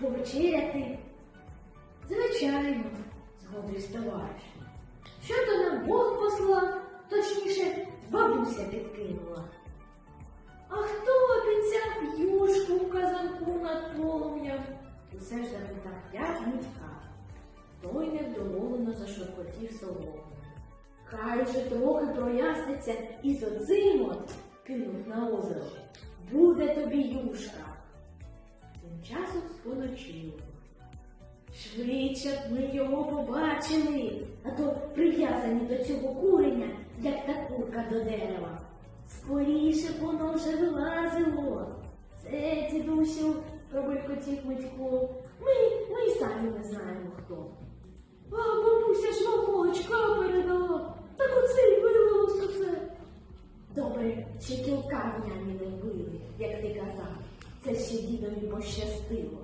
повечеряти. Звичайно, згодивсь товариш. Що то нам Бог послав, точніше, бабуся підкинула. А хто обіцяв юшку в казанку над полум'ям? Усе ж запитав я мітка. Той невдоволено зашуркотів солому. Хай вже трохи проясниться і зодзимо, кинув на озеро. Тим часом споночило. Швидше б ми його побачили, а то прив'язані до цього куреня, як та курка до дерева. Скоріше б воно вже вилазило. Це, дідусю, пробелькотів Митько. Ми, ми й самі не знаємо хто. А бабуся ж молочка передала, так оце й вилилось усе. Добре, ще кілка в ще дідові пощастило.